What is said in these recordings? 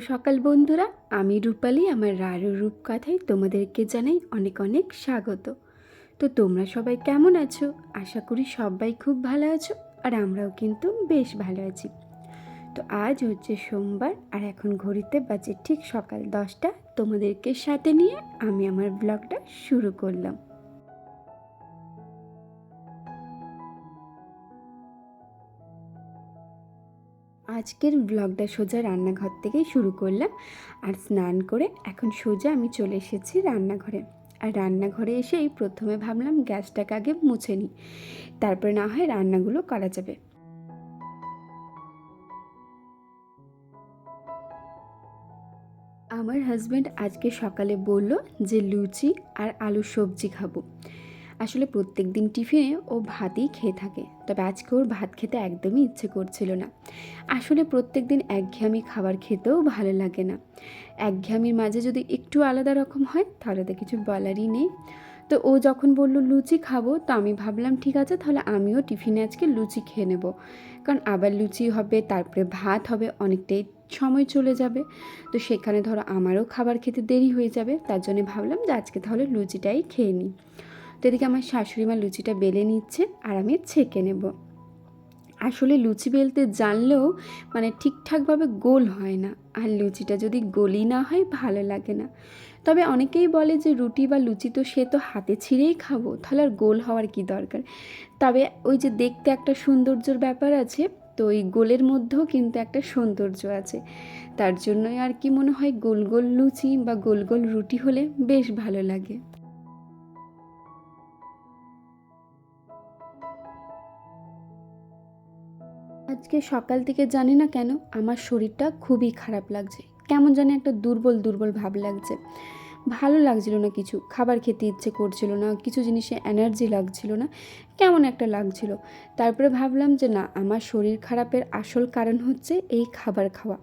সকাল বন্ধুরা, আমি রূপালী, আমার রারু রূপকথায় তোমাদেরকে জানাই অনেক অনেক স্বাগত। তো তোমরা সবাই কেমন আছো? আশা করি সবাই খুব ভালো আছো, আর আমরাও কিন্তু বেশ ভালো আছি। তো আজ হচ্ছে সোমবার, আর এখন ঘড়িতে বাজে ঠিক সকাল দশটা। তোমাদেরকে সাথে নিয়ে আমি আমার ব্লগটা শুরু করলাম। আজকের ব্লগটা সোজা রান্নাঘর থেকেই শুরু করলাম। আর স্নান করে এখন সোজা আমি চলে এসেছি রান্নাঘরে। আর রান্নাঘরে এসেই প্রথমে ভাবলাম গ্যাসটাকে আগে মুছে নিই। তারপরে না হয় রান্নাগুলো করা যাবে। আমার হাজব্যান্ড আজকে সকালে বলল যে লুচি আর আলু সবজি খাব। আসলে প্রত্যেক দিন টিফিনে ও ভাতই খেয়ে থাকে, তবে আজকে ওর ভাত খেতে একদমই ইচ্ছে করছিল না। আসলে প্রত্যেক দিন একঘেয়ামি খাবার খেতেও ভালো লাগে না। একঘেয়ামির মাঝে যদি একটু আলাদা রকম হয়, তাহলে তো কিছু বলারই নেই। তো ও যখন বলল, লুচি খাব? তো আমি ভাবলাম, ঠিক আছে, তাহলে আমিও টিফিনে আজকে লুচি খেয়ে নেব। কারণ আবার লুচি হবে, তারপরে ভাত হবে, অনেকটাই সময় চলে যাবে। তো সেখানে ধরো আমারও খাবার খেতে দেরি হয়ে যাবে, তার জন্য ভাবলাম যে আজকে তাহলে লুচিটাই খেয়ে নিই। তো এদিকে আমার শাশুড়ি মা লুচিটা বেলে নিচ্ছে আর আমি ছেঁকে নেব। আসলে লুচি বেলতে জানলেও মানে ঠিকঠাকভাবে গোল হয় না। আর লুচিটা যদি গোলই না হয় ভালো লাগে না। তবে অনেকেই বলে যে রুটি বা লুচি তো সে তো হাতে ছিঁড়েই খাব, তাহলে আর গোল হওয়ার কি দরকার? তবে ওই যে দেখতে একটা সৌন্দর্যর ব্যাপার আছে, তো ওই গোলের মধ্যেও কিন্তু একটা সৌন্দর্য আছে। তার জন্যই আর কি মনে হয় গোল গোল লুচি বা গোল গোল রুটি হলে বেশ ভালো লাগে। আজকে সকাল থেকে জানি না কেন আমার শরীরটা খুবই খারাপ লাগছে। কেমন জানি একটা দুর্বল দুর্বল ভাব লাগছে। ভালো লাগছিল না কিছু, খাবার খেতে ইচ্ছে করছিল না, কিছু জিনিসে এনার্জি লাগছিল না, কেমন একটা লাগছিল। তারপরে ভাবলাম যে না, আমার শরীর খারাপের আসল কারণ হচ্ছে এই খাবার খাওয়া।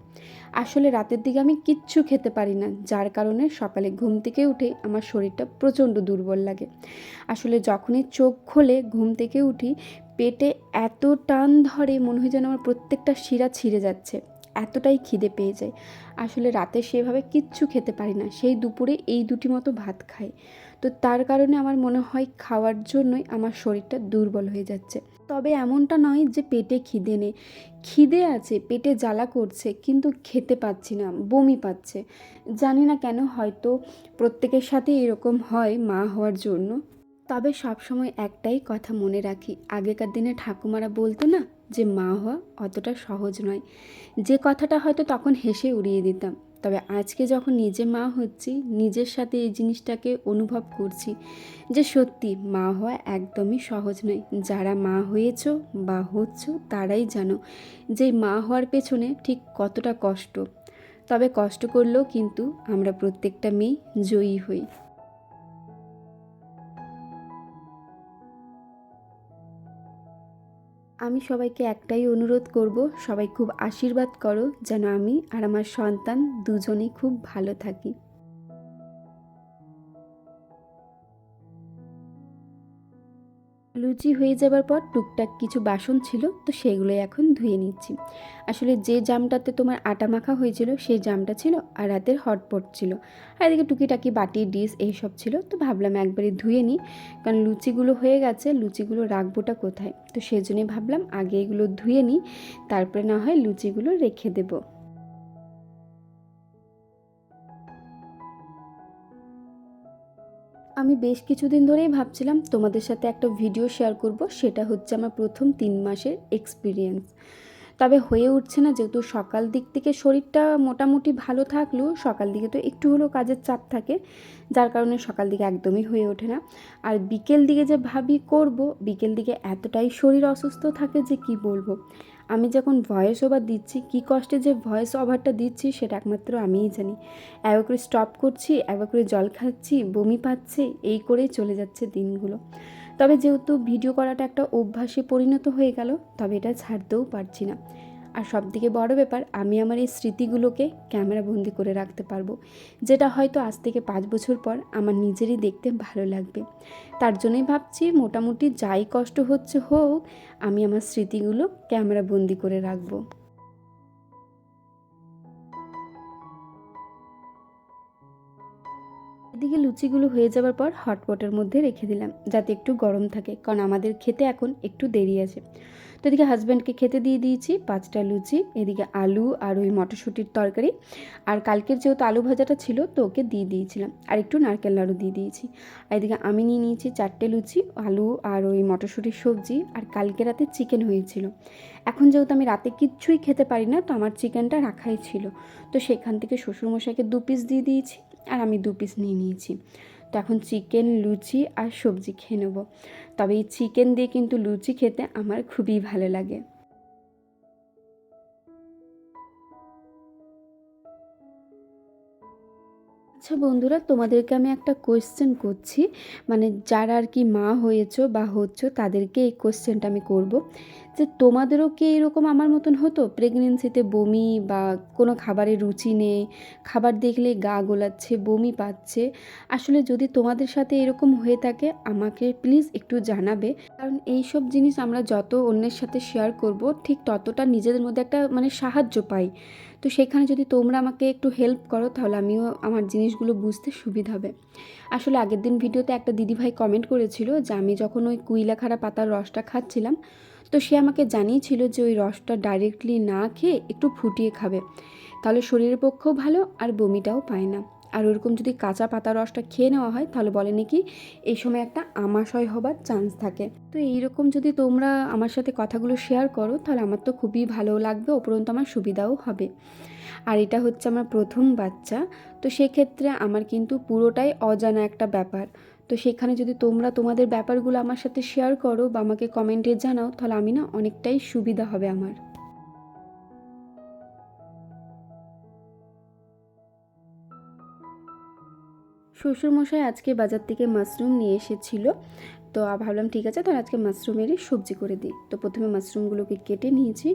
আসলে রাতের দিকে আমি কিচ্ছু খেতে পারি না, যার কারণে সকালে ঘুম থেকে উঠে আমার শরীরটা প্রচণ্ড দুর্বল লাগে। আসলে যখনই চোখ খোলে, ঘুম থেকে উঠি, পেটে এত টান ধরে মনে হয় যেন আমার প্রত্যেকটা শিরা ছিঁড়ে যাচ্ছে। এতটাই খিদে পেয়ে যায়। আসলে রাতে সেভাবে কিচ্ছু খেতে পারি না। সেই দুপুরে এই দুটি মতো ভাত খাই। তো তার কারণে আমার মনে হয় খাওয়ার জন্যই আমার শরীরটা দুর্বল হয়ে যাচ্ছে। তবে এমনটা নয় যে পেটে খিদে নেই। খিদে আছে, পেটে জ্বালা করছে, কিন্তু খেতে পাচ্ছি না, বমি পাচ্ছে। জানি না কেন হয়তো প্রত্যেকের সাথে এরকম হয় মা হওয়ার জন্য। তবে সবসময় একটাই কথা মনে রাখি, আগেকার দিনে ঠাকুমারা বলতো না যে মা হওয়া অতটা সহজ নয়। যে কথাটা হয়তো তখন হেসে উড়িয়ে দিতাম। তবে আজকে যখন নিজে মা হচ্ছি, নিজের সাথে এই জিনিসটাকে অনুভব করছি যে সত্যি মা হওয়া একদমই সহজ নয়। যারা মা হয়েছ বা হচ্ছ তারাই জানো যে মা হওয়ার পেছনে ঠিক কতটা কষ্ট। তবে কষ্ট করলেও কিন্তু আমরা প্রত্যেকটা মেয়ে জয়ী হই। আমি সবাইকে একটাই অনুরোধ করব, সবাই খুব আশীর্বাদ করো যেন আমি আর আমার সন্তান দুজনেই খুব ভালো থাকি। লুচি হয়ে যাবার পর টুকটাক কিছু বাসন ছিল, তো সেগুলো এখন ধুয়ে নিচ্ছি। আসলে যে জামটাতে তোমার আটা মাখা হয়েছিল, সেই জামটা ছিল আর রাতের হটপট ছিল। আর এদিকে টুকিটাকি বাটি ডিস এইসব ছিল, তো ভাবলাম একবারে ধুয়ে নিই। কারণ লুচিগুলো হয়ে গেছে, লুচিগুলো রাখবোটা কোথায়? তো সেই জন্যই ভাবলাম আগে এগুলো ধুয়ে নিই, তারপরে না হয় লুচিগুলো রেখে দেবো। আমি বেশ কিছুদিন ধরেই ভাবছিলাম তোমাদের সাথে একটা ভিডিও শেয়ার করব, সেটা হচ্ছে আমার প্রথম তিন মাসের এক্সপিরিয়েন্স তবে হয়ে উঠছে না, যেহেতু সকাল দিক থেকে শরীরটা মোটামুটি ভালো থাকলেও সকাল দিকে তো একটু হলেও কাজের চাপ থাকে, যার কারণে সকাল দিকে একদমই হয়ে ওঠে না। আর বিকেল দিকে যে ভাবি করব, বিকেল দিকে এতটাই শরীর অসুস্থ থাকে যে কি বলব? আমি যখন ভয়েস ওভার দিচ্ছি, কী কষ্টে যে ভয়েস ওভারটা দিচ্ছি সেটা একমাত্র আমিই জানি। একবার করে স্টপ করছি একবার করে জল খাচ্ছি, বমি পাচ্ছে, এই করেই চলে যাচ্ছে দিনগুলো। তবে যেহেতু ভিডিও করাটা একটা অভ্যাসে পরিণত হয়ে গেল, তবে এটা ছাড়তেও পারছি না। আর সবথেকে বড় ব্যাপার, আমি আমার এই স্মৃতিগুলোকে ক্যামেরাবন্দি করে রাখতে পারব, যেটা হয়তো আজ থেকে পাঁচ বছর পর আমার নিজেরই দেখতে ভালো লাগবে। তার জন্যই ভাবছি মোটামুটি যাই কষ্ট হচ্ছে হোক, আমি আমার স্মৃতিগুলো ক্যামেরাবন্দি করে রাখব। এদিকে লুচিগুলো হয়ে যাওয়ার পর হটপটের মধ্যে রেখে দিলাম, যাতে একটু গরম থাকে, কারণ আমাদের খেতে এখন একটু দেরি আছে। তো এদিকে হাজব্যান্ডকে খেতে দিয়ে দিয়েছি, পাঁচটা লুচি, এদিকে আলু আর ওই মটরশুঁটির তরকারি। আর কালকের যেহেতু আলু ভাজাটা ছিল, তো ওকে দিয়ে দিয়েছিলাম। আর একটু নারকেল নাড়ু দিয়ে দিয়েছি। আর এদিকে আমি নিয়ে নিয়েছি চারটে লুচি, আলু আর ওই মটরশুঁটির সবজি। আর কালকে রাতে চিকেন হয়েছিল। এখন যেহেতু আমি রাতে কিচ্ছুই খেতে পারি না, তো আমার চিকেনটা রাখাই ছিল। তো সেখান থেকে শ্বশুরমশাইকে দু পিস দিয়ে দিয়েছি, আর আমি দু পিস নিয়ে নিয়েছি। তো এখন চিকেন, লুচি আর সবজি খেয়ে নেব। তবে এই চিকেন দিয়ে কিন্তু লুচি খেতে আমার খুবই ভালো লাগে। আচ্ছা বন্ধুরা, তোমাদেরকে আমি একটা কোয়েশ্চেন করছি। মানে যারা আর কি মা হয়েছো বা হচ্ছ, তাদেরকে এই কোয়েশ্চেনটা আমি করব। যে তোমাদেরও কি এরকম আমার মতন হতো? প্রেগনেন্সিতে বমি বা কোনো খাবারে রুচি নেই, খাবার দেখলে গা গোলাচ্ছে, বমি পাচ্ছে। আসলে যদি তোমাদের সাথে এরকম হয়ে থাকে, আমাকে প্লিজ একটু জানাবে। কারণ এই সব জিনিস আমরা যত অন্যের সাথে শেয়ার করব, ঠিক ততটা নিজেদের মধ্যে একটা মানে সাহায্য পাই। তো সেখানে যদি তোমরা আমাকে একটু হেল্প করো, তাহলে আমিও আমার জিনিসগুলো বুঝতে সুবিধা হবে। আসলে আগের দিন ভিডিওতে একটা দিদিভাই কমেন্ট করেছিল যে আমি যখন ওই কুইলাখাড়া পাতার রসটা খাচ্ছিলাম, তো সে আমাকে জানিয়েছিল যে ওই রসটা ডাইরেক্টলি না খেয়ে একটু ফুটিয়ে খাবে। তাহলে শরীরের পক্ষেও ভালো আর বমিটাও পায় না। আর ওরকম যদি কাঁচা পাতা রসটা খেয়ে নেওয়া হয়, তাহলে বলে নাকি এই সময় একটা আমাশয় হবার চান্স থাকে। তো এইরকম যদি তোমরা আমার সাথে কথাগুলো শেয়ার করো, তাহলে আমার তো খুবই ভালো লাগবে, উপরন্তু আমার সুবিধাও হবে। আর এটা হচ্ছে আমার প্রথম বাচ্চা, তো সেক্ষেত্রে আমার কিন্তু পুরোটাই অজানা একটা ব্যাপার। তো সেখানে যদি তোমরা তোমাদের ব্যাপারগুলো আমার সাথে শেয়ার করো বা আমাকে কমেন্টে জানাও, তাহলে আমি না অনেকটাই সুবিধা হবে আমার। শ্বশুরমশাই আজকে বাজার থেকে মাশরুম নিয়ে এসেছিল। তো ভাবলাম ঠিক আছে, তাহলে আজকে মাশরুমেরই সবজি করে দিই। তো প্রথমে মাশরুমগুলোকে কেটে নিয়েছি।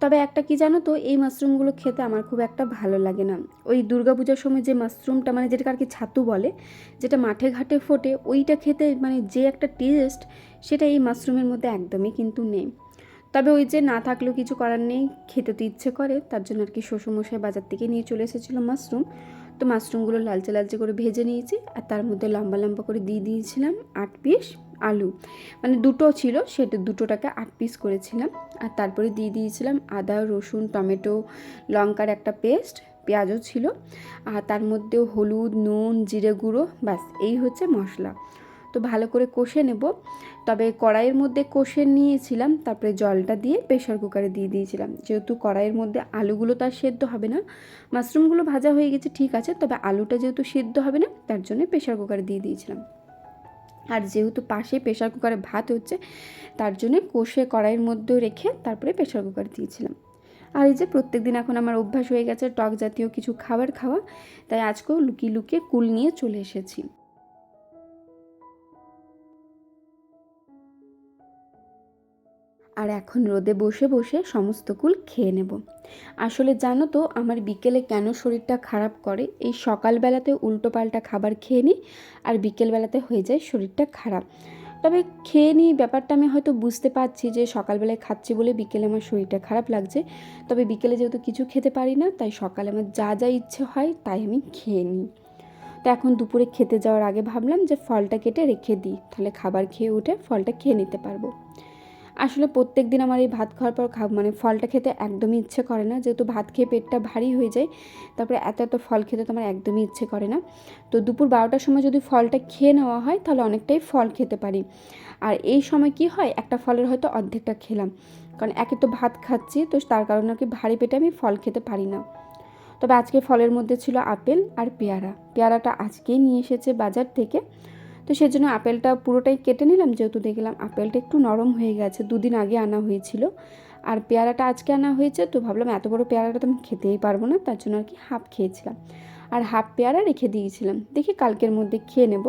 তবে একটা কি জানো তো, এই মাশরুমগুলো খেতে আমার খুব একটা ভালো লাগে না। ওই দুর্গাপূজার সময় যে মাশরুমটা মানে যেটাকে আর কি ছাতু বলে, যেটা মাঠে ঘাটে ফোটে, ওইটা খেতে মানে যে একটা টেস্ট, সেটা এই মাশরুমের মধ্যে একদমই কিন্তু নেই। তবে ওই যে না থাকলেও কিছু করার নেই, খেতে তো ইচ্ছে করে, তার জন্য আর কি শ্বশুরমশাই বাজার থেকে নিয়ে চলে এসেছিল মাশরুম। তো মাশরুমগুলো লালচে লালচে করে ভেজে নিয়েছি আর তার মধ্যে লম্বা লম্বা করে দিয়ে দিয়েছিলাম আট পিস আলু। মানে দুটো ছিল, সেটা দুটোটাকে আট পিস করেছিলাম। আর তারপরে দিয়ে দিয়েছিলাম আদা, রসুন, টমেটো, লঙ্কার একটা পেস্ট, পেঁয়াজও ছিল। আর তার মধ্যে হলুদ, নুন, জিরে গুঁড়ো, ব্যাস, এই হচ্ছে মশলা। তো ভালো করে কষে নেব। তবে কড়াইয়ের মধ্যে কষে নিয়েছিলাম, তারপরে জলটা দিয়ে প্রেশার কুকারে দিয়ে দিয়েছিলাম। যেহেতু কড়াইয়ের মধ্যে আলুগুলো তো আর সেদ্ধ হবে না, মাশরুমগুলো ভাজা হয়ে গেছে ঠিক আছে, তবে আলুটা যেহেতু সেদ্ধ হবে না, তার জন্য প্রেশার কুকারে দিয়ে দিয়েছিলাম। আর যেহেতু পাশে প্রেশার কুকারে ভাত হচ্ছে, তার জন্যে কষে কড়াইয়ের মধ্যে রেখে তারপরে প্রেশার কুকার দিয়েছিলাম। আর এই যে প্রত্যেক দিন এখন আমার অভ্যাস হয়ে গেছে টক জাতীয় কিছু খাবার খাওয়া, তাই আজকেও লুকিয়ে লুকিয়ে কুল নিয়ে চলে এসেছি। আর এখন রোদে বসে বসে সমস্ত কুল খেয়ে নেব। আসলে জানো তো, আমার বিকেলে কেন শরীরটা খারাপ করে? এই সকালবেলাতে উল্টোপাল্টা খাবার খেয়ে নিই আর বিকেলবেলাতে হয়ে যায় শরীরটা খারাপ। তবে খেয়ে নিই ব্যাপারটা আমি হয়তো বুঝতে পারছি যে সকালবেলায় খাচ্ছি বলে বিকেলে আমার শরীরটা খারাপ লাগছে। তবে বিকেলে যেহেতু কিছু খেতে পারি না, তাই সকালে আমার যা যা ইচ্ছে হয় তাই আমি খেয়ে নিই। তো এখন দুপুরে খেতে যাওয়ার আগে ভাবলাম যে ফলটা কেটে রেখে দিই, তাহলে খাবার খেয়ে উঠে ফলটা খেয়ে নিতে পারব। আসলে প্রত্যেক দিন আমার এই ভাত খাওয়ার পর খা মানে ফলটা খেতে একদমই ইচ্ছে করে না। যেহেতু ভাত খেয়ে পেটটা ভারী হয়ে যায়, তারপরে এত এত ফল খেতে তো আমার একদমই ইচ্ছে করে না। তো দুপুর বারোটার সময় যদি ফলটা খেয়ে নেওয়া হয়, তাহলে অনেকটাই ফল খেতে পারি। আর এই সময় কি হয়, একটা ফলের হয়তো অর্ধেকটা খেলাম। কারণ একে তো ভাত খাচ্ছি, তো তার কারণে আর কি ভারী পেটে আমি ফল খেতে পারি না। তবে আজকে ফলের মধ্যে ছিল আপেল আর পেয়ারা। পেয়ারাটা আজকেই নিয়ে এসেছে বাজার থেকে। তো সেজন্য আপেলটা পুরোটাই কেটে নিলাম, যেহেতু দেখলাম আপেলটা একটু নরম হয়ে গেছে, দুদিন আগে আনা হয়েছিল। আর পেয়ারাটা আজকে আনা হয়েছে, তো ভাবলাম এত বড় পেয়ারাটা তো আমি খেতেই পারব না, তার জন্য আর কি হাফ খেয়েছিলাম। আর হাফ পেয়ারা রেখে দিয়েছিলাম, দেখি কালকের মধ্যে খেয়ে নেব।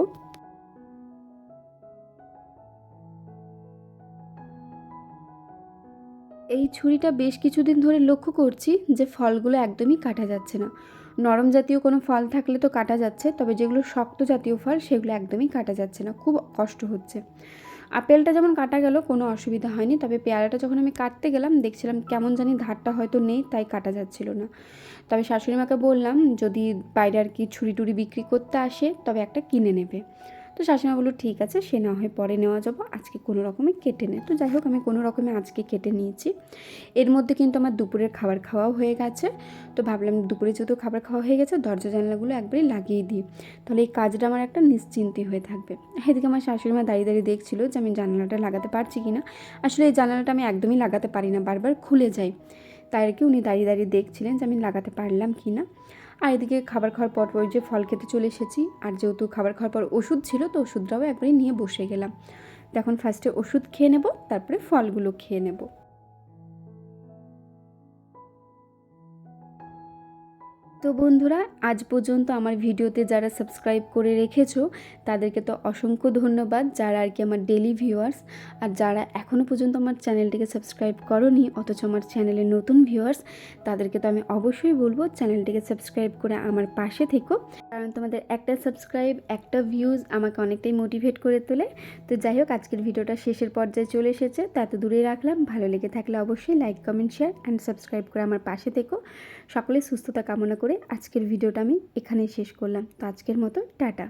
এই ছুরিটা বেশ কিছুদিন ধরে লক্ষ্য করছি যে ফলগুলো একদমই কাটা যাচ্ছে না। নরম জাতীয় কোনো ফল থাকলে তো কাটা যাচ্ছে, তবে যেগুলো শক্ত জাতীয় ফল সেগুলো একদমই কাটা যাচ্ছে না, খুব কষ্ট হচ্ছে। আপেলটা যেমন কাটা গেল, কোনো অসুবিধা হয়নি, তবে পেয়ারাটা যখন আমি কাটতে গেলাম, দেখছিলাম কেমন জানি ধারটা হয়তো নেই, তাই কাটা যাচ্ছিল না। তবে শাশুড়ি মাকে বললাম, যদি বাইরে আর কি ছুরি টুরি বিক্রি করতে আসে, তবে একটা কিনে নেবে। তো শাশুড়িমা বলল, ঠিক আছে, সে না হয় পরে নেওয়া যাব। আজকে কোনো রকমে কেটে নে। তো যাই হোক, আমি কোনো রকমে আজকে কেটে নিয়েছি। এর মধ্যে কিন্তু আমার দুপুরের খাবার খাওয়াও হয়ে গেছে। তো ভাবলাম দুপুরে যেহেতু খাবার খাওয়া হয়ে গেছে, দরজা জানলাগুলো একবারই লাগিয়ে দিই। তাহলে এই কাজটা আমার একটা নিশ্চিন্তি হয়ে থাকবে। এদিকে আমার শাশুড়ি মা দাঁড়িয়ে দাঁড়িয়ে দেখছিল যে আমি জানালাটা লাগাতে পারছি কি না। আসলে এই জানালাটা আমি একদমই লাগাতে পারি না, বারবার খুলে যায়। তাই আর কি উনি দাঁড়িয়ে দাঁড়িয়ে দেখছিলেন যে আমি লাগাতে পারলাম কি না। আর এদিকে খাবার খাওয়ার পর ওই যে ফল খেতে চলে এসেছি। আর যেহেতু খাবার খাওয়ার পর ওষুধ ছিল, তো ওষুধটাও একবারই নিয়ে বসে গেলাম। তো এখন ফার্স্টে ওষুধ খেয়ে নেব, তারপরে ফলগুলো খেয়ে নেব। তো বন্ধুরা, আজ পর্যন্ত আমার ভিডিওতে যারা সাবস্ক্রাইব করে রেখেছো, তাদেরকে তো অসংখ্য ধন্যবাদ যারা আর কি আমার ডেলি ভিউয়ার্স আর যারা এখনও পর্যন্ত আমার চ্যানেলটিকে সাবস্ক্রাইব করনি, অথচ আমার চ্যানেলের নতুন ভিউয়ার্স তাদেরকে তো আমি অবশ্যই বলব চ্যানেলটিকে সাবস্ক্রাইব করে আমার পাশে থেকো। কারণ তোমাদের একটা সাবস্ক্রাইব একটা ভিউজ আমাকে অনেকটাই মোটিভেট করে তোলে। তো যাই হোক, আজকের ভিডিওটা শেষের পর্যায়ে চলে এসেছে, তা এত দূরে রাখলাম। ভালো লেগে থাকলে অবশ্যই like comment share and subscribe করে আমার পাশে থেকো। সকলে সুস্থতা কামনা করে আজকের ভিডিওটা আমি এখানেই শেষ করলাম। তো আজকের মতো টাটা।